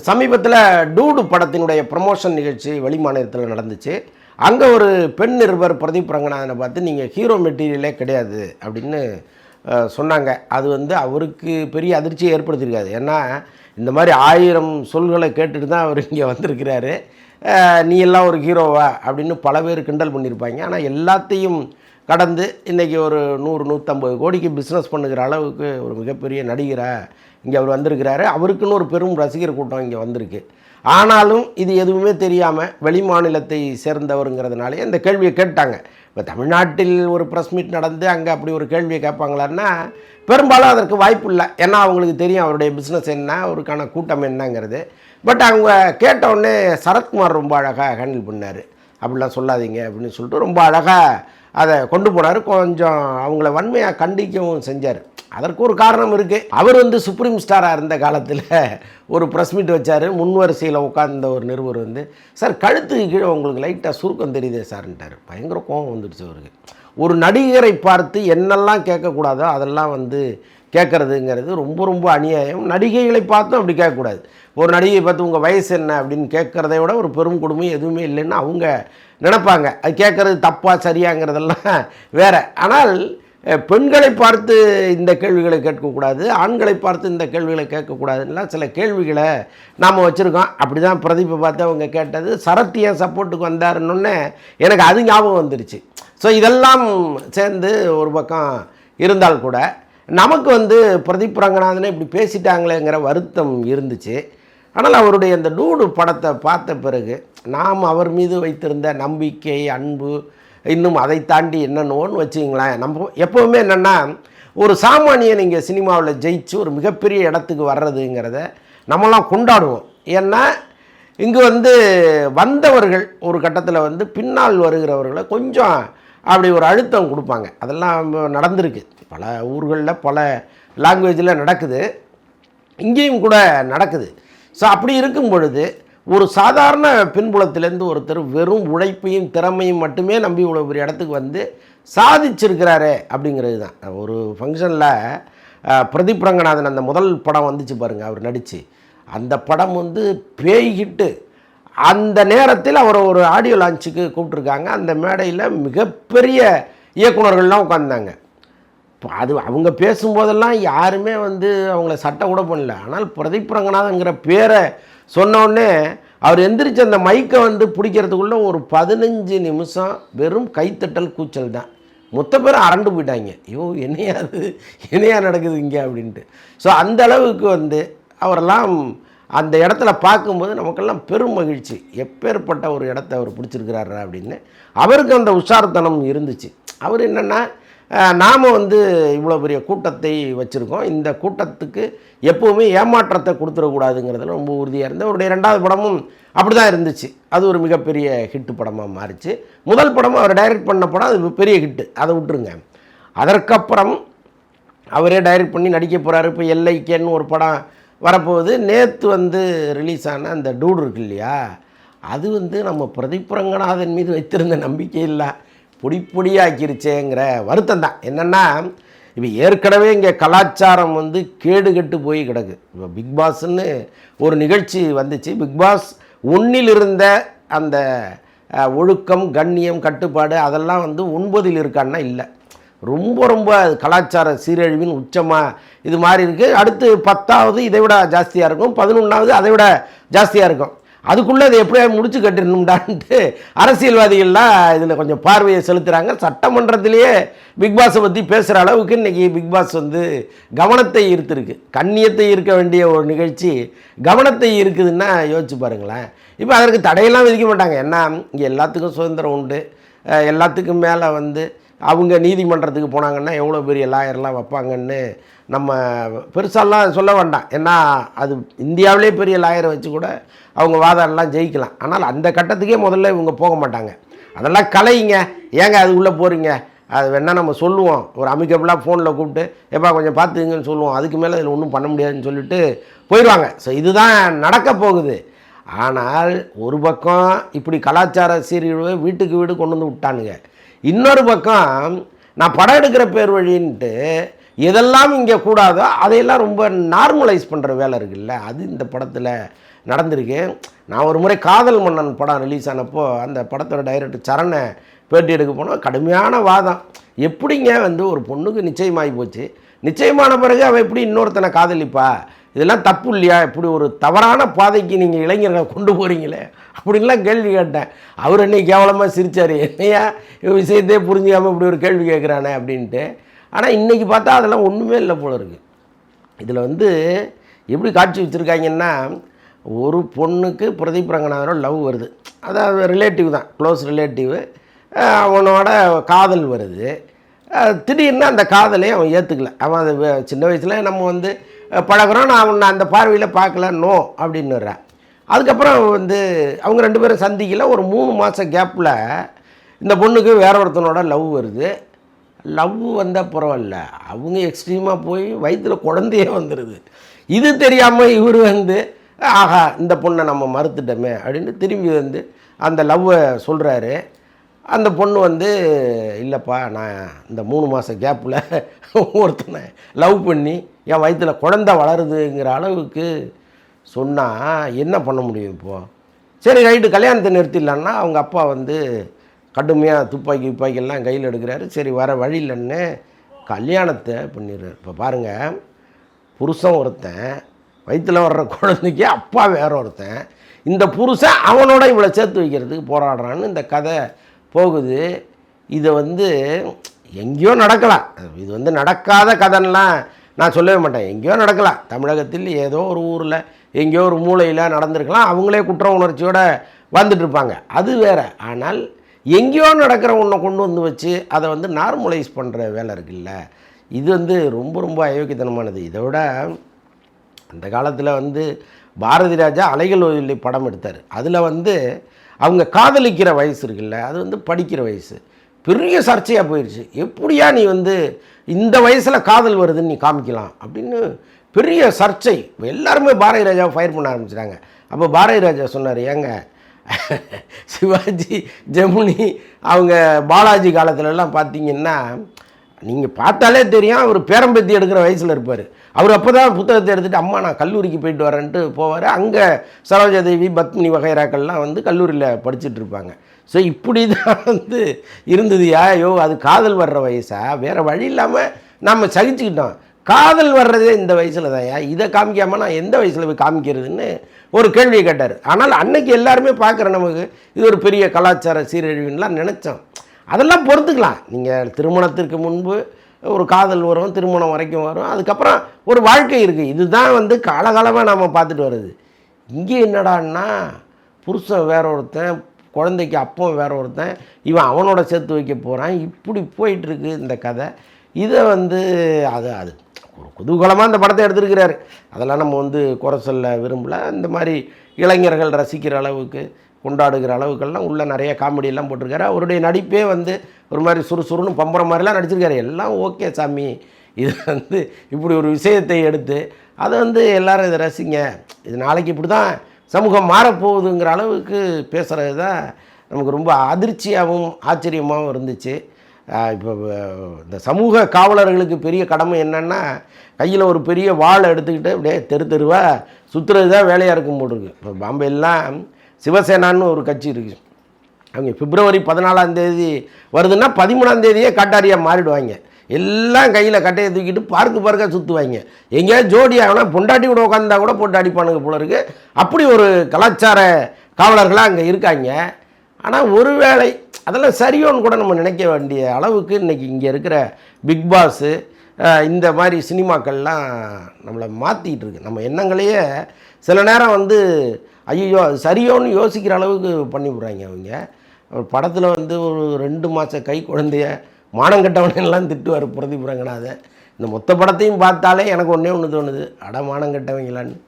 சமீபத்தில் டூடு படத்தினுடைய ப்ரமோஷன் நிகழ்ச்சி வெளிமாநிலத்தில் நடந்துச்சு. அங்கே ஒரு பெண் நிருபர் பிரதீப் ரங்கநாதனை பார்த்து நீங்கள் ஹீரோ மெட்டீரியலே கிடையாது அப்படின்னு சொன்னாங்க. அது வந்து அவருக்கு பெரிய அதிர்ச்சியை ஏற்படுத்தியிருக்காது. ஏன்னா இந்த மாதிரி ஆயிரம் சொல்களை கேட்டுட்டு தான் அவர் இங்கே வந்திருக்கிறாரு. நீ எல்லாம் ஒரு ஹீரோவா அப்படின்னு பல பேர் கிண்டல் பண்ணியிருப்பாங்க. ஆனால் எல்லாத்தையும் கடந்து இன்றைக்கி ஒரு நூறு நூற்றம்பது கோடிக்கு பிஸ்னஸ் பண்ணுகிற அளவுக்கு ஒரு மிகப்பெரிய நடிகராக இங்கே அவர் வந்திருக்கிறாரு. அவருக்குன்னு ஒரு பெரும் ரசிகர் கூட்டம் இங்கே வந்திருக்கு. ஆனாலும் இது எதுவுமே தெரியாமல் வெளி மாநிலத்தை சேர்ந்தவருங்கிறதுனாலே இந்த கேள்வியை கேட்டாங்க. இப்போ தமிழ்நாட்டில் ஒரு ப்ரெஸ் மீட் நடந்து அங்கே அப்படி ஒரு கேள்வியை கேட்பாங்களான்னா பெரும்பாலும் அதற்கு வாய்ப்பு இல்லை. ஏன்னா அவங்களுக்கு தெரியும் அவருடைய பிஸ்னஸ் என்ன அவருக்கான கூட்டம் என்னங்கிறது. பட் அவங்க கேட்ட உடனே சரத்குமார் ரொம்ப அழகாக ஹேண்டில் பண்ணார். அப்படிலாம் சொல்லாதீங்க அப்படின்னு சொல்லிட்டு ரொம்ப அழகாக அதை கொண்டு போனார் கொஞ்சம் அவங்கள வன்மையாக கண்டிக்கவும் செஞ்சார். அதற்கு ஒரு காரணம் இருக்குது அவர் வந்து சுப்ரீம் ஸ்டாராக இருந்த காலத்தில் ஒரு ப்ரெஸ் மீட் வச்சார். முன் வரிசையில் உட்கார்ந்த ஒரு நிருபர் வந்து சார் கழுத்துக்கு கீழே உங்களுக்கு லைட்டாக சுருக்கம் தெரியுதே சார்ன்ட்டார் பயங்கர கோபம் வந்துடுச்சு அவருக்கு. ஒரு நடிகரை பார்த்து என்னெல்லாம் கேட்கக்கூடாதோ அதெல்லாம் வந்து கேட்குறதுங்கிறது ரொம்ப ரொம்ப அநியாயம். நடிகைகளை பார்த்தும் அப்படி கேட்கக்கூடாது. ஒரு நடிகை பார்த்து உங்கள் வயசு என்ன அப்படின்னு கேட்குறதை விட ஒரு பெரும் கொடுமை எதுவுமே இல்லைன்னு அவங்க நினைப்பாங்க. அது கேட்குறது தப்பாக சரியாங்கிறதெல்லாம் வேறு. ஆனால் பெண்களை பார்த்து இந்த கேள்விகளை கேட்கக்கூடாது ஆண்களை பார்த்து இந்த கேள்விகளை கேட்கக்கூடாதுன்னா சில கேள்விகளை நாம் வச்சுருக்கோம். அப்படி தான் பிரதீப்பை பார்த்து அவங்க கேட்டது. சரத் ஏன் சப்போர்ட்டுக்கு வந்தாருன்னொன்னே எனக்கு அது ஞாபகம் வந்துருச்சு. ஸோ இதெல்லாம் சேர்ந்து ஒரு பக்கம் இருந்தால் கூட நமக்கு வந்து பிரதீப் ரங்கநாதனை இப்படி பேசிட்டாங்களேங்கிற வருத்தம் இருந்துச்சு. ஆனால் அவருடைய அந்த டூடு படத்தை பார்த்த பிறகு நாம் அவர் மீது வைத்திருந்த நம்பிக்கை அன்பு இன்னும் அதை தாண்டி என்னென்னோன்னு வச்சுங்களேன். நம்ம எப்போவுமே என்னென்னா ஒரு சாமானியன் இங்கே சினிமாவில் ஜெயிச்சு ஒரு மிகப்பெரிய இடத்துக்கு வர்றதுங்கிறத நம்மலாம் கொண்டாடுவோம். ஏன்னா இங்கே வந்து வந்தவர்கள் ஒரு கட்டத்தில் வந்து பின்னால் வருகிறவர்களை கொஞ்சம் அப்படி ஒரு அழுத்தம் கொடுப்பாங்க. அதெல்லாம் நடந்திருக்கு. பல ஊர்களில் பல லாங்குவேஜில் நடக்குது. இங்கேயும் கூட நடக்குது. ஸோ அப்படி இருக்கும் பொழுது ஒரு சாதாரண பின்புலத்திலேருந்து ஒருத்தர் வெறும் உழைப்பையும் திறமையும் மட்டுமே நம்பி இவ்வளோ பெரிய இடத்துக்கு வந்து சாதிச்சிருக்கிறாரே அப்படிங்கிறது தான். ஒரு ஃபங்க்ஷனில் பிரதீப் ரங்கநாதன் அந்த முதல் படம் வந்துச்சு பாருங்கள் அவர் நடித்து அந்த படம் வந்து பேய்கிட்டு அந்த நேரத்தில் அவரை ஒரு ஆடியோ லான்ச்சுக்கு கூப்பிட்ருக்காங்க அந்த மேடையில் மிகப்பெரிய இயக்குனர்கள்லாம் உட்காந்தாங்க இப்போ அது அவங்க பேசும்போதெல்லாம் யாருமே வந்து அவங்கள சட்டை கூட பண்ணல. ஆனால் பிரதீப் ரங்கநாதங்கிற பேரை சொன்னோடனே அவர் எந்திரிச்சு அந்த மைக்கை வந்து பிடிக்கிறதுக்குள்ளே ஒரு பதினஞ்சு நிமிஷம் வெறும் கைத்தட்டல் கூச்சல் தான். மொத்த பேரும் அரண்டு போயிட்டாங்க. ஐயோ என்னையா அது? என்னையா நடக்குது இங்கே அப்படின்ட்டு. ஸோ அந்த அளவுக்கு வந்து அவரெல்லாம் அந்த இடத்துல பார்க்கும்போது நமக்கெல்லாம் பெரும் மகிழ்ச்சி. எப்பேற்பட்ட ஒரு இடத்த அவர் பிடிச்சிருக்கிறாரு அப்படின்னு. அவருக்கு அந்த உஷார்த்தனம் இருந்துச்சு. அவர் என்னென்னா நாம் வந்து இவ்வளோ பெரிய கூட்டத்தை வச்சுருக்கோம். இந்த கூட்டத்துக்கு எப்போவுமே ஏமாற்றத்தை கொடுத்துடக்கூடாதுங்கிறதுல ரொம்ப உறுதியாக இருந்தது அவருடைய ரெண்டாவது படமும் அப்படி தான் இருந்துச்சு. அது ஒரு மிகப்பெரிய ஹிட்டு படமாக மாறிச்சு. முதல் படம் அவர் டைரக்ட் பண்ண படம் அது பெரிய ஹிட்டு அதை விட்டுருங்க. அதற்கப்புறம் அவரே டைரக்ட் பண்ணி நடிக்க போகிறாரு இப்போ எல்ஐக்கேன்னு ஒரு படம் வரப்போகுது. நேற்று வந்து ரிலீஸ் ஆன அந்த டூடு இருக்கு இல்லையா? அது வந்து நம்ம பிரதீப் ரங்கநாதன் மீது வைத்திருந்த நம்பிக்கை இல்லை பொடி பொடியாக்கிருச்சேங்கிற வருத்தம் தான். என்னென்னா இப்போ ஏற்கனவே இங்கே கலாச்சாரம் வந்து கேடு கெட்டு போய் கிடக்கு. இப்போ பிக்பாஸ்ன்னு ஒரு நிகழ்ச்சி வந்துச்சு. பிக் பாஸ் ஒன்றில் இருந்த அந்த ஒழுக்கம் கண்ணியம் கட்டுப்பாடு அதெல்லாம் வந்து ஒன்பதில் இருக்கான்னா இல்லை. ரொம்ப ரொம்ப கலாச்சார சீரழிவின் உச்சமாக இது மாதிரி இருக்குது அடுத்து பத்தாவது இதை விட ஜாஸ்தியாக இருக்கும். பதினொன்றாவது அதை விட ஜாஸ்தியாக இருக்கும். அதுக்குள்ளே அதை எப்படியா முடிச்சு கட்டிடணும்டான்ட்டு அரசியல்வாதிகள்லாம் இதில் கொஞ்சம் பார்வையை செலுத்துகிறாங்க சட்டமன்றத்திலேயே பிக்பாஸை பற்றி பேசுகிற அளவுக்கு இன்றைக்கி பிக்பாஸ் வந்து கவனத்தை ஈர்த்துருக்கு. கண்ணியத்தை ஈர்க்க வேண்டிய ஒரு நிகழ்ச்சி கவனத்தை இருக்குதுன்னா யோசிச்சு பாருங்களேன். இப்போ அதற்கு தடையெல்லாம் விதிக்க மாட்டாங்க. ஏன்னா இங்கே எல்லாத்துக்கும் சுதந்திரம் உண்டு. எல்லாத்துக்கும் மேலே வந்து அவங்க நீதிமன்றத்துக்கு போனாங்கன்னா எவ்வளோ பெரிய லாயர்லாம் வைப்பாங்கன்னு நம்ம பெருசாலாம் சொல்ல வேண்டாம். ஏன்னா அது இந்தியாவிலே பெரிய லாயரை வச்சு கூட அவங்க வாதம்லாம் ஜெயிக்கலாம். ஆனால் அந்த கட்டத்துக்கே முதல்ல இவங்க போக மாட்டாங்க. அதெல்லாம் கலைங்க. ஏங்க அது உள்ளே போகிறீங்க அது வேணால் நம்ம சொல்லுவோம். ஒரு அமிக்கபிளாக ஃபோனில் கூப்பிட்டு எப்பா கொஞ்சம் பார்த்துங்கன்னு சொல்லுவோம். அதுக்கு மேலே இதில் ஒன்றும் பண்ண முடியாதுன்னு சொல்லிட்டு போயிடுவாங்க ஸோ இதுதான் நடக்க போகுது. ஆனால் ஒரு பக்கம் இப்படி கலாச்சார சீரழிவை வீட்டுக்கு வீடு கொண்டு வந்து விட்டானுங்க. இன்னொரு பக்கம் நான் படம் எடுக்கிற பேர் வழின்ட்டு எதெல்லாம் இங்கே கூடாதோ அதையெல்லாம் ரொம்ப நார்மலைஸ் பண்ணுற வேலை இருக்குல்ல? அது இந்த படத்தில் நடந்திருக்கு. நான் ஒரு முறை காதல் மன்னன் படம் ரிலீஸ் ஆனப்போ அந்த படத்தோட டைரக்டர் சரணை பேட்டி எடுக்க போனால் கடுமையான வாதம். எப்படிங்க வந்து ஒரு பொண்ணுக்கு நிச்சயமாகி போச்சு? நிச்சயமான பிறகு அவள் எப்படி இன்னொருத்தனை காதலிப்பா? இதெல்லாம் தப்பு இல்லையா இப்படி ஒரு தவறான பாதைக்கு நீங்கள் இளைஞர்களை கொண்டு போகிறீங்களே அப்படின்லாம் கேள்வி கேட்டேன். அவர் என்னை கேவலமாக சிரித்தார் என்னையா? இவன் விஷயத்தையே புரிஞ்சுக்காமல் இப்படி ஒரு கேள்வி கேட்குறானே அப்படின்ட்டு. ஆனால் இன்றைக்கி பார்த்தா அதெல்லாம் ஒன்றுமே இல்லை போல இருக்குது இதில் வந்து எப்படி காட்சி வச்சுருக்காங்கன்னா ஒரு பொண்ணுக்கு பிரதீப் ரங்கநாதரோட லவ் வருது. அதாவது ரிலேட்டிவ் தான். க்ளோஸ் ரிலேட்டிவ் அவனோட காதல் வருது. திடீர்னு அந்த காதலை அவன் ஏற்றுக்கல அவன் அது சின்ன வயசில் நம்ம வந்து பழகுறோம் நான் அவனை அந்த பார்வையில் பார்க்கல நோ அப்படின்னுறேன் அதுக்கப்புறம் வந்து அவங்க ரெண்டு பேரும் சந்திக்கல. ஒரு மூணு மாதம் கேப்பில் இந்த பொண்ணுக்கு வேற ஒருத்தனோட லவ் வருது. லவ் வந்தால் பரவாயில்ல. அவங்க எக்ஸ்ட்ரீமாக போய் வயிற்றில் குழந்தையே வந்துடுது இது தெரியாமல் இவர் வந்து ஆஹா இந்த பொண்ணை நம்ம மறுத்துட்டோமே அப்படின்னு திரும்பி வந்து அந்த லவ்வை சொல்கிறாரு அந்த பொண்ணு வந்து இல்லைப்பா நான் இந்த மூணு மாத கேப்பில் ஒருத்தனை லவ் பண்ணி என் வயிற்றில் குழந்த வளருதுங்கிற அளவுக்கு சொன்னால் என்ன பண்ண முடியும் இப்போது சரி ரைட்டு கல்யாணத்தை நிறுத்திடலான்னா அவங்க அப்பா வந்து கடுமையாக துப்பாக்கி துப்பாக்கியெல்லாம் கையில் எடுக்கிறாரு. சரி வர வழி இல்லைன்னு கல்யாணத்தை பண்ணிடுறாரு. இப்போ பாருங்கள் புருஷன் ஒருத்தன் வயிற்றில் வர்ற குழந்தைக்கு அப்பா வேற ஒருத்தன் இந்த புருஷன் அவனோட இவ்வளோ சேர்த்து வைக்கிறதுக்கு போராடுறான்னு இந்த கதை போகுது இதை வந்து எங்கேயோ நடக்கலாம் இது வந்து நடக்காத கதைன்னெலாம் நான் சொல்லவே மாட்டேன். எங்கேயோ நடக்கலாம் தமிழகத்தில் ஏதோ ஒரு ஊரில் எங்கேயோ ஒரு மூலையில் நடந்திருக்கலாம். அவங்களே குற்ற உணர்ச்சியோடு வந்துட்டுருப்பாங்க அது வேறு. ஆனால் எங்கேயோ நடக்கிற ஒன்றை கொண்டு வந்து வச்சு அதை வந்து நார்மலைஸ் பண்ணுற வேலை இருக்குல்ல. இது வந்து ரொம்ப ரொம்ப அயோக்கியத்தனமானது. இதை விட அந்த காலத்தில் வந்து பாரதி ராஜா அலைகள் ஓய்வில்லை படம் எடுத்தார். அதில் வந்து அவங்க காதலிக்கிற வயசு இருக்குல்ல அது வந்து படிக்கிற வயசு. பெரிய சர்ச்சையாக போயிடுச்சு எப்படியா நீ வந்து இந்த வயசில் காதல் வருதுன்னு நீ காமிக்கலாம் அப்படின்னு பெரிய சர்ச்சை. எல்லாருமே பாரதி ராஜாவை ஃபயர் பண்ண ஆரம்பிச்சிட்டாங்க. அப்போ பாரதி ராஜா சொன்னார் ஏங்க சிவாஜி ஜெமினி அவங்க பாலாஜி காலத்துலலாம் பார்த்தீங்கன்னா நீங்கள் பார்த்தாலே தெரியும் அவர் பேரம்பத்தி எடுக்கிற வயசில் இருப்பார். அவர் அப்போ தான் புத்தகத்தை எடுத்துகிட்டு அம்மா நான் கல்லூரிக்கு போயிட்டு வரேன்ட்டு போவார். அங்கே சரோஜாதேவி பத்மினி வகைராக்கள்லாம் வந்து கல்லூரியில் படிச்சுட்டு இருப்பாங்க. ஸோ இப்படி தான் வந்து இருந்ததுயா ஐயோ அது காதல் வர்ற வயசா? வேறு வழி இல்லாமல் நம்ம சகிச்சுக்கிட்டோம். காதல் வர்றதே இந்த வயசில் தான்யா இதை காமிக்காமல் நான் எந்த வயசில் போய் காமிக்கிறதுன்னு ஒரு கேள்வியை கேட்டார். ஆனால் அன்னைக்கு எல்லாருமே பார்க்குற நமக்கு இது ஒரு பெரிய கலாச்சார சீரழிவுன்னெலாம் நினச்சோம். அதெல்லாம் பொறுத்துக்கலாம். நீங்கள் திருமணத்திற்கு முன்பு ஒரு காதல் வரும் திருமணம் வரைக்கும் வரும். அதுக்கப்புறம் ஒரு வாழ்க்கை இருக்குது இதுதான் வந்து காலகாலமாக நாம் பார்த்துட்டு வருது இங்கே என்னடான்னா புருஷன் வேற ஒருத்தன் குழந்தைக்கு அப்பவும் வேற ஒருத்தன் இவன் அவனோட சேர்த்து வைக்க போகிறான் இப்படி போயிட்டுருக்கு இந்த கதை. இதை வந்து அது அது ஒரு குதூகலமாக இந்த படத்தை எடுத்திருக்கிறாரு. அதெல்லாம் நம்ம வந்து குறை சொல்ல விரும்பல. இந்த மாதிரி இளைஞர்கள் ரசிக்கிற அளவுக்கு கொண்டாடுகிற அளவுக்கெல்லாம் உள்ளே நிறைய காமெடியெல்லாம் போட்டிருக்காரு. அவருடைய நடிப்பே வந்து ஒரு மாதிரி சுறுசுறுன்னு பம்புற மாதிரிலாம் நடிச்சிருக்காரு. எல்லாம் ஓகே சாமி. இது வந்து இப்படி ஒரு விஷயத்தை எடுத்து அதை வந்து எல்லோரும் இதை ரசிங்க. இது நாளைக்கு இப்படி தான் சமூகம் மாறப்போகுதுங்கிற அளவுக்கு பேசுகிறது தான் நமக்கு ரொம்ப அதிர்ச்சியாகவும் ஆச்சரியமாகவும் இருந்துச்சு. இப்போ இந்த சமூக காவலர்களுக்கு பெரிய கடமை என்னென்னா கையில் ஒரு பெரிய வாழை எடுத்துக்கிட்டு அப்படியே தெரு தெருவாக சுற்றுறது தான் வேலையாக இருக்கும் போட்டிருக்கு. இப்போ பாம்பேலாம் சிவசேனான்னு ஒரு கட்சி இருக்குது அவங்க பிப்ரவரி பதினாலாம் தேதி வருதுன்னா பதிமூணாம் தேதியே காட்டாரியாக மாறிடுவாங்க. எல்லாம் கையில் கட்டையை தூக்கிட்டு பார்க்கு பார்க்க சுற்றுவாங்க எங்கேயாவது ஜோடி ஆகினா பொண்டாட்டி கூட உட்காந்தா கூட போட்டு அடிப்பானுங்க போல இருக்குது அப்படி ஒரு கலாச்சார காவலர்களாக அங்கே இருக்காங்க. ஆனால் ஒருவேளை அதெல்லாம் சரியோன்னு கூட நம்ம நினைக்க வேண்டிய அளவுக்கு இன்றைக்கி இங்கே இருக்கிற பிக் பாஸு இந்த மாதிரி சினிமாக்கள்லாம் நம்மளை மாற்றிக்கிட்டு இருக்கு. நம்ம எண்ணங்களையே சில நேரம் வந்து ஐயோ அது சரியோன்னு யோசிக்கிற அளவுக்கு பண்ணி விட்றாங்க அவங்க. ஒரு படத்தில் வந்து ஒரு ரெண்டு மாத கை குழந்தைய மானங்கட்டவனெல்லாம் திட்டுவார் பிரதீப் ரங்கநாதன். இந்த மொத்த படத்தையும் பார்த்தாலே எனக்கு ஒன்றே ஒன்று தோணுது. அட மானங்கட்டவங்களான்னு